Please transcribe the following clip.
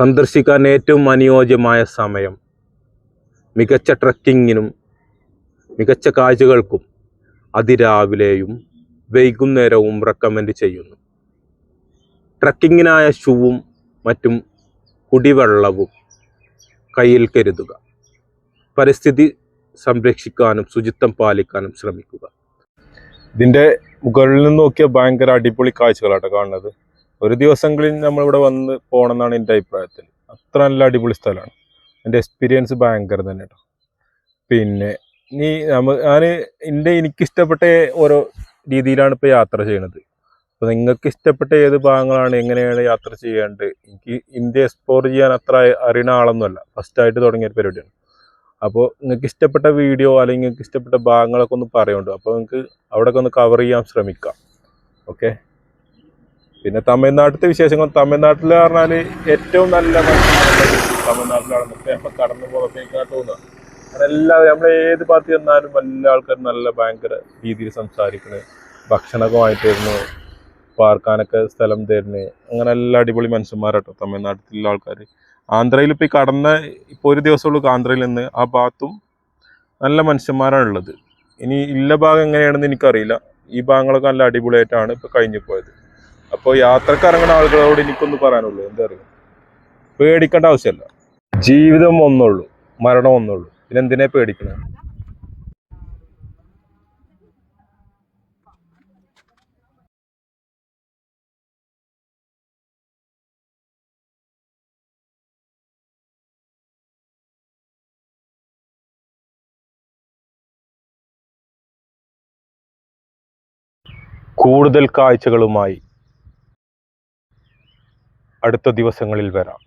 സന്ദർശിക്കാൻ ഏറ്റവും അനുയോജ്യമായ സമയം. മികച്ച ട്രക്കിങ്ങിനും മികച്ച കാഴ്ചകൾക്കും അതിരാവിലെയും വൈകുന്നേരവും റെക്കമെൻഡ് ചെയ്യുന്നു. ട്രക്കിങ്ങിനായ ഷൂവും മറ്റും കുടിവെള്ളവും കയ്യിൽ കരുതുക. പരിസ്ഥിതി സംരക്ഷിക്കാനും ശുചിത്വം പാലിക്കാനും ശ്രമിക്കുക. ഇതിന്റെ മുകളിൽ നിന്ന് നോക്കിയ ഭയങ്കര അടിപൊളി കാഴ്ചകളാട്ടോ കാണുന്നത്. ഒരു ദിവസങ്ങളിൽ നമ്മളിവിടെ വന്ന് പോകണം എന്നാണ് എന്റെ അഭിപ്രായത്തിൽ. അത്ര നല്ല അടിപൊളി സ്ഥലമാണ്. എന്റെ എക്സ്പീരിയൻസ് ഭയങ്കര തന്നെ കേട്ടോ പിന്നെ നീ നമ്മ ഞാൻ എന്റെ എനിക്കിഷ്ടപ്പെട്ട ഓരോ രീതിയിലാണ് ഇപ്പോൾ യാത്ര ചെയ്യണത്. അപ്പോൾ നിങ്ങൾക്ക് ഇഷ്ടപ്പെട്ട ഏത് ഭാഗങ്ങളാണ് എങ്ങനെയാണ് യാത്ര ചെയ്യേണ്ടത്? എനിക്ക് ഇന്ത്യ എക്സ്പ്ലോർ ചെയ്യാൻ അത്ര അറിയണ ആളൊന്നുമല്ല. ഫസ്റ്റായിട്ട് തുടങ്ങിയ ഒരു പരിപാടിയാണ്. അപ്പോൾ നിങ്ങൾക്ക് ഇഷ്ടപ്പെട്ട വീഡിയോ അല്ലെങ്കിൽ നിങ്ങൾക്ക് ഇഷ്ടപ്പെട്ട ഭാഗങ്ങളൊക്കെ ഒന്ന് പറയുന്നുണ്ട് അപ്പോൾ നിങ്ങൾക്ക് അവിടെയൊക്കെ ഒന്ന് കവർ ചെയ്യാൻ ശ്രമിക്കാം. ഓക്കെ പിന്നെ തമിഴ്നാട്ടിലത്തെ വിശേഷങ്ങൾ. തമിഴ്നാട്ടിൽ പറഞ്ഞാൽ ഏറ്റവും നല്ല തമിഴ്നാട്ടിലാണ്. ഇപ്പോൾ കടന്നു പോകുമ്പോഴത്തേക്കാണ് തോന്നുക. എല്ലാ നമ്മൾ ഏത് പാർട്ടി ചെന്നാലും എല്ലാ ആൾക്കാരും നല്ല ഭയങ്കര രീതിയിൽ സംസാരിക്കണ്. ഭക്ഷണമൊക്കെ വാങ്ങിത്തരുന്നു പാർക്കാനൊക്കെ സ്ഥലം തരുന്നു അങ്ങനെ എല്ലാ അടിപൊളി മനുഷ്യന്മാരാട്ടോ തമിഴ്നാട്ടിലുള്ള ആൾക്കാർ ആന്ധ്രയിൽ ഇപ്പോൾ ഈ കടന്ന ഇപ്പോൾ ഒരു ദിവസമുള്ളൂ ആന്ധ്രയിൽ നിന്ന്. ആ ഭാഗത്തും നല്ല മനുഷ്യന്മാരാണ് ഉള്ളത് ഇനി ഇല്ല ഭാഗം എങ്ങനെയാണെന്ന് എനിക്കറിയില്ല. ഈ ഭാഗങ്ങളൊക്കെ നല്ല അടിപൊളിയായിട്ടാണ് ഇപ്പോൾ കഴിഞ്ഞു പോയത്. അപ്പോൾ യാത്രയ്ക്ക് ഇറങ്ങുന്ന ആളുകളോട് എനിക്കൊന്ന് പറയാനുള്ളൂ. എന്താ പറയുക പേടിക്കേണ്ട ആവശ്യമില്ല. ജീവിതം ഒന്നുള്ളൂ. മരണം ഒന്നുള്ളൂ. പിന്നെ എന്തിനെ പേടിക്കണേ? കൂടുതൽ കാഴ്ചകളുമായി അടുത്ത ദിവസങ്ങളിൽ വരാം.